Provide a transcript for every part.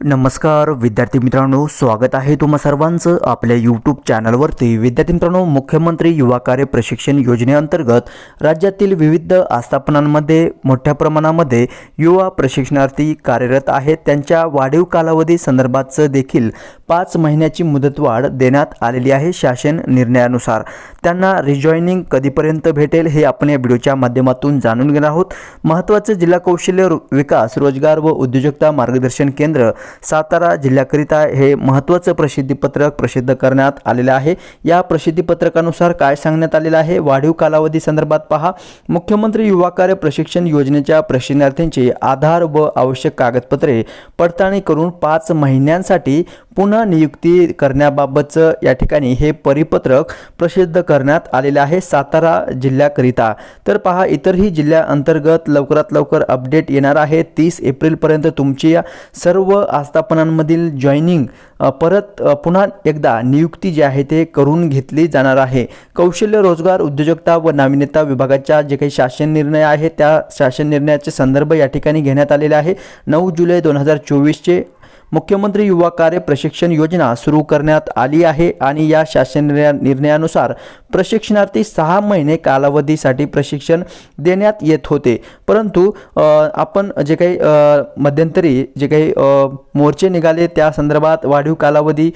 नमस्कार विद्यार्थी मित्रांनो स्वागत आहे तुम्हा सर्वांचं आपल्या यूट्यूब चॅनलवरती विद्यार्थी मित्रांनो मुख्यमंत्री युवा कार्य प्रशिक्षण योजनेअंतर्गत राज्यातील विविध आस्थापनांमध्ये मोठ्या प्रमाणामध्ये युवा प्रशिक्षणार्थी कार्यरत आहेत. त्यांच्या वाढीव कालावधी संदर्भातचं देखील पाच महिन्याची मुदतवाढ देण्यात आलेली आहे शासन निर्णयानुसार. त्यांना रिजॉईनिंग कधीपर्यंत भेटेल हे आपण या व्हिडिओच्या माध्यमातून जाणून घेणार आहोत. महत्त्वाचं जिल्हा कौशल्य विकास रोजगार व उद्योजकता मार्गदर्शन केंद्र सातारा जिल्ह्याकरिता हे महत्त्वाचं प्रसिद्धीपत्रक प्रसिद्ध करण्यात आलेलं आहे. या प्रसिद्धीपत्रकानुसार काय सांगण्यात आलेलं आहे? वाढीव कालावधी संदर्भात पहा. मुख्यमंत्री युवा कार्य प्रशिक्षण योजनेच्या प्रशिक्षणार्थींचे आधार व आवश्यक कागदपत्रे पडताळणी करून पाच महिन्यांसाठी पुन्हा नियुक्ती करण्याबाबतचं या ठिकाणी हे परिपत्रक प्रसिद्ध करण्यात आलेले आहे सातारा जिल्ह्याकरिता. तर पहा इतरही जिल्ह्याअंतर्गत लवकरात लवकर अपडेट येणार आहे. तीस एप्रिलपर्यंत तुमची या सर्व आस्थापनांमधील जॉईनिंग परत पुन्हा एकदा नियुक्ती जी आहे ते करून घेतली जाणार आहे. कौशल्य रोजगार उद्योजकता व नाविन्यता विभागाच्या जे काही शासन निर्णय आहे त्या शासन निर्णयाचे संदर्भ या ठिकाणी घेण्यात आलेले आहे. नऊ जुलै दोन हजार चोवीसचे मुख्यमंत्री युवा कार्य प्रशिक्षण योजना सुरू करण्यात आली आहे आणि या शासन निर्णयानुसार प्रशिक्षणार्थी सहा महिने कालावधीसाठी प्रशिक्षण देण्यात येत होते. परंतु आपण जे काही मध्यंतरी जे काही मोर्चे निघाले त्या संदर्भात वाढीव कालावधी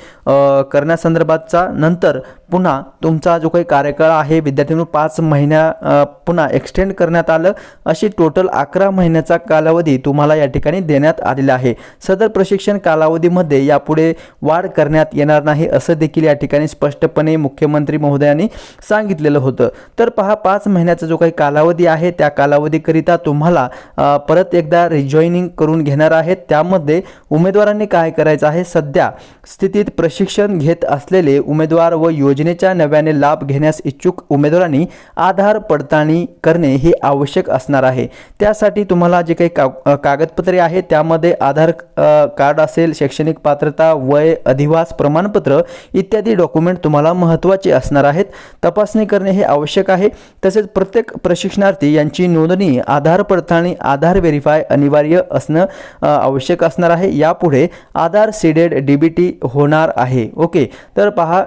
करण्यासंदर्भातचा नंतर पुन्हा तुमचा जो काही कार्यकाळ आहे विद्यार्थ्यांना पाच महिन्या पुन्हा एक्सटेंड करण्यात आलं. अशी टोटल अकरा महिन्याचा कालावधी तुम्हाला या ठिकाणी देण्यात आलेला आहे. सदर प्रशिक्षण कालावधीमध्ये यापुढे वाढ करण्यात येणार नाही असं देखील या ठिकाणी स्पष्टपणे मुख्यमंत्री महोदयांनी सांगितलेलं होतं. तर पहा पाच महिन्याचा जो काही कालावधी आहे त्या कालावधीकरिता तुम्हाला परत एकदा रिजॉईनिंग करून घेणार आहेत. त्यामध्ये उमेदवारांनी काय करायचं आहे? सध्या स्थितीत प्रशिक्षण घेत असलेले उमेदवार व योजनेच्या नव्याने लाभ घेण्यास इच्छुक उमेदवारांनी आधार पडताळणी करणे हे आवश्यक असणार आहे. त्यासाठी तुम्हाला जे काही का कागदपत्रे आहेत त्यामध्ये आधार कार्ड असेल शैक्षणिक पात्रता वय अधिवास प्रमाणपत्र इत्यादी डॉक्युमेंट तुम्हाला महत्त्वाचे असणार आहेत. तपासणी करणे हे आवश्यक आहे. तसेच प्रत्येक प्रशिक्षणार्थी यांची नोंदणी आधार पडताळणी आधार व्हेरीफाय अनिवार्य असणं आवश्यक असणार आहे. यापुढे Aadhaar seeded D B T होणार आहे. ओके. तर पहा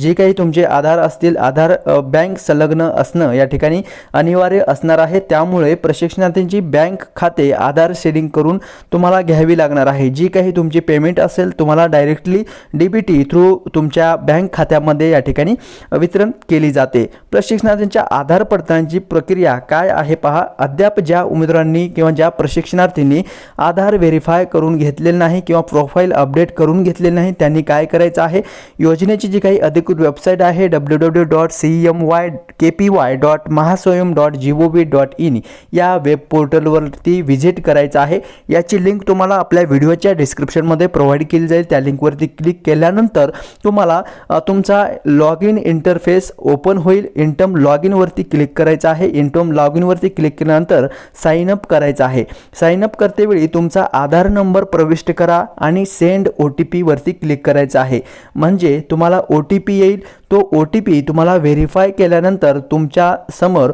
जे काही तुमचे आधार असतील आधार बँक संलग्न असणं या ठिकाणी अनिवार्य असणार आहे. त्यामुळे प्रशिक्षणार्थींची बँक खाते आधार शेडिंग करून तुम्हाला घ्यावी लागणार आहे. जी काही तुमची पेमेंट असेल तुम्हाला directly D B T through तुमच्या बँक खात्यामध्ये या ठिकाणी वितरण केली जाते. प्रशिक्षणार्थींच्या आधार पडताळणीची प्रक्रिया काय आहे पहा. अद्याप ज्या उमेदवारांनी किंवा ज्या प्रशिक्षणार्थींनी आधार व्हेरीफाय करून घेतलेलं नाही किंवा प्रोफाईल अपडेट करून घेतलेलं नाही त्यांनी काय करायचं आहे? योजनेची जी काही अधिकृत वेबसाईट आहे W W dot C M Y K P Y dot Mahaswayam dot G O V dot in या वेब पोर्टलवरती व्हिजिट करायचं आहे. याची लिंक तुम्हाला आपल्या व्हिडिओच्या डिस्क्रिप्शनमध्ये प्रोव्हाइड केली जाईल. त्या लिंकवरती क्लिक केल्यानंतर तुम्हाला तुमचा लॉग इन इंटरफेस ओपन होईल. इंटम लॉग इनवरती क्लिक करायचं आहे. इंटम लॉग इनवरती क्लिक केल्यानंतर साइन अप करायचं आहे. साइन अप करतेवेळी तुमचा आधार नंबर प्रविष्ट करा आणि सेंड ओ टी पीवरती क्लिक करायचं आहे. म्हणजे तुम्हाला ओ टी पी येईल. तो ओ टी पी तुम्हाला व्हेरीफाय केल्यानंतर तुमच्यासमोर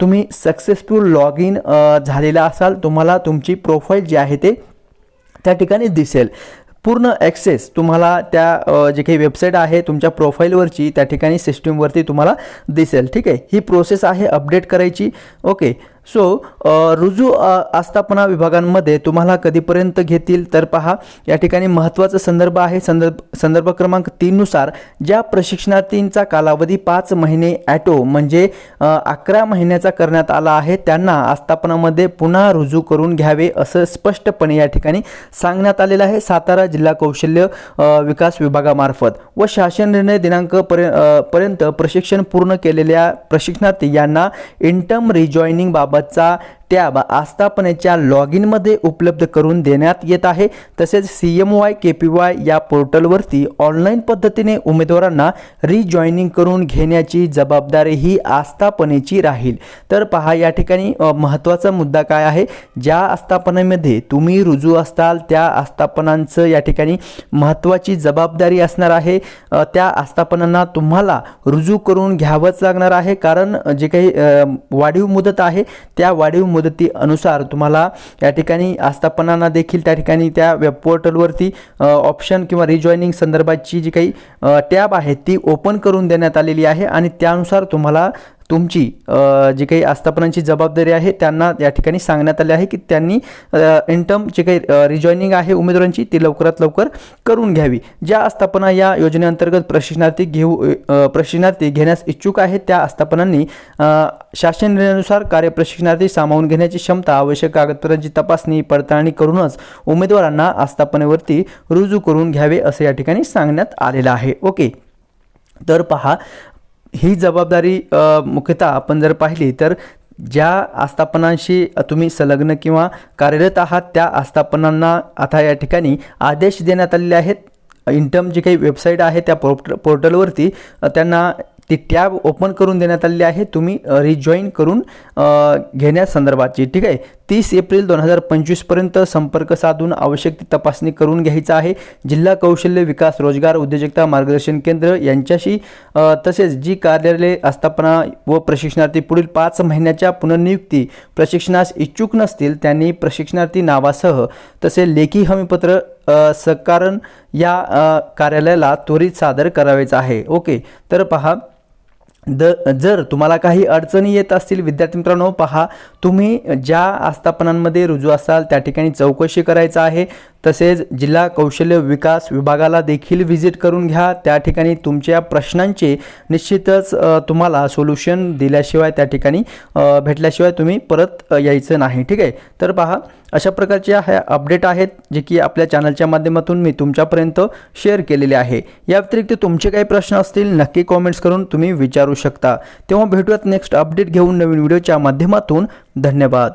तुम्ही सक्सेसफुल लॉग इन झालेला असाल तुम्हाला तुमची प्रोफाईल जी आहे ते त्या ठिकाणी दिसेल. पूर्ण ॲक्सेस तुम्हाला त्या जे काही वेबसाईट आहे तुमच्या प्रोफाईलवरची त्या ठिकाणी सिस्टीमवरती तुम्हाला दिसेल. ठीक आहे? ही प्रोसेस आहे अपडेट करायची. ओके सो रुजू आस्थापना विभागांमध्ये तुम्हाला कधीपर्यंत घेतील? तर पहा या ठिकाणी महत्त्वाचा संदर्भ आहे. संदर्भ संदर्भ क्रमांक तीननुसार ज्या प्रशिक्षणार्थींचा कालावधी पाच महिने ॲटो म्हणजे अकरा महिन्याचा करण्यात आला आहे त्यांना आस्थापनामध्ये पुन्हा रुजू करून घ्यावे असं स्पष्टपणे या ठिकाणी सांगण्यात आलेलं आहे. सातारा जिल्हा कौशल्य विकास विभागामार्फत व शासन निर्णय दिनांक पर्य पर्यंत प्रशिक्षण पूर्ण केलेल्या प्रशिक्षणार्थी यांना इंटम रिजॉईनिंग બચ્ચા टॅब आस्थापनेच्या लॉग इनमध्ये उपलब्ध करून देण्यात येत आहे. तसेच C M Y K P Y या पोर्टलवरती ऑनलाईन पद्धतीने उमेदवारांना रिजॉईनिंग करून घेण्याची जबाबदारी ही आस्थापनेची राहील. तर पहा या ठिकाणी महत्त्वाचा मुद्दा काय आहे? ज्या आस्थापनेमध्ये तुम्ही रुजू असताल त्या आस्थापनांचं या ठिकाणी महत्त्वाची जबाबदारी असणार आहे. त्या आस्थापनांना तुम्हाला रुजू करून घ्यावंच लागणार आहे. कारण जे काही वाढीव मुदत आहे त्या वाढीव मुदतीनुसार तुम्हाला या ठिकाणी आस्थापनांना देखील त्या ठिकाणी त्या वेब पोर्टलवरती ऑप्शन किंवा रिजॉईनिंग संदर्भाची जी काही टॅब आहे ती ओपन करून देण्यात आलेली आहे आणि त्यानुसार तुम्हाला तुमची जी काही आस्थापनांची जबाबदारी आहे त्यांना या ठिकाणी सांगण्यात आले आहे की त्यांनी इंटर्म जे काही रिजॉईनिंग आहे उमेदवारांची ती लवकरात लवकर करून घ्यावी. ज्या आस्थापना या योजनेअंतर्गत प्रशिक्षणार्थी घेऊ प्रशिक्षणार्थी घेण्यास इच्छुक आहेत त्या आस्थापनांनी शासन निर्णयानुसार कार्यप्रशिक्षणार्थी सामावून घेण्याची क्षमता आवश्यक कागदपत्रांची तपासणी पडताळणी करूनच उमेदवारांना आस्थापनेवरती रुजू करून घ्यावे असं या ठिकाणी सांगण्यात आलेलं आहे. ओके. तर पहा ही जबाबदारी मुख्यतः आपण जर पाहिली तर ज्या आस्थापनांशी तुम्ही संलग्न किंवा कार्यरत आहात त्या आस्थापनांना आता या ठिकाणी आदेश देण्यात आलेले आहेत. इंटम जी काही वेबसाईट आहे त्या पोर्ट पोर्टलवरती त्यांना ती टॅब ओपन करून देण्यात आलेली आहे. तुम्ही रिजॉईन करून घेण्यासंदर्भाची ठीक आहे? तीस एप्रिल दोन हजार पंचवीसपर्यंत संपर्क साधून आवश्यक ती तपासणी करून घ्यायचं आहे. जिल्हा कौशल्य विकास रोजगार उद्योजकता मार्गदर्शन केंद्र यांच्याशी तसेच जी कार्यालय आस्थापना व प्रशिक्षणार्थी पुढील पाच महिन्याच्या पुनर्नियुक्ती प्रशिक्षणास इच्छुक नसतील त्यांनी प्रशिक्षणार्थी नावासह तसे लेखी हमीपत्र सकारण या कार्यालयाला त्वरित सादर करावेचं आहे. ओके. तर पहा द जर तुम्हाला काही अडचणी येत असतील विद्यार्थी मित्रांनो पहा तुम्ही ज्या आस्थापनांमध्ये रुजू असाल त्या ठिकाणी चौकशी करायचं आहे. तसेच जिल्हा कौशल्य विकास विभागाला देखील व्हिजिट करून घ्या. त्या ठिकाणी तुमच्या प्रश्नांचे निश्चितच तुम्हाला सोल्युशन दिल्याशिवाय त्या ठिकाणी भेटल्याशिवाय तुम्ही परत यायचं नाही. ठीक आहे? तर पहा अशा प्रकारच्या ह्या अपडेट आहेत जे की आपल्या चॅनलच्या माध्यमातून मी तुमच्यापर्यंत शेअर केलेले आहे. या व्यतिरिक्त तुमचे काही प्रश्न असतील नक्की कॉमेंट्स करून तुम्ही विचारू शकता. तेव्हा भेटूयात नेक्स्ट अपडेट घेऊन नवीन व्हिडिओच्या माध्यमातून. धन्यवाद.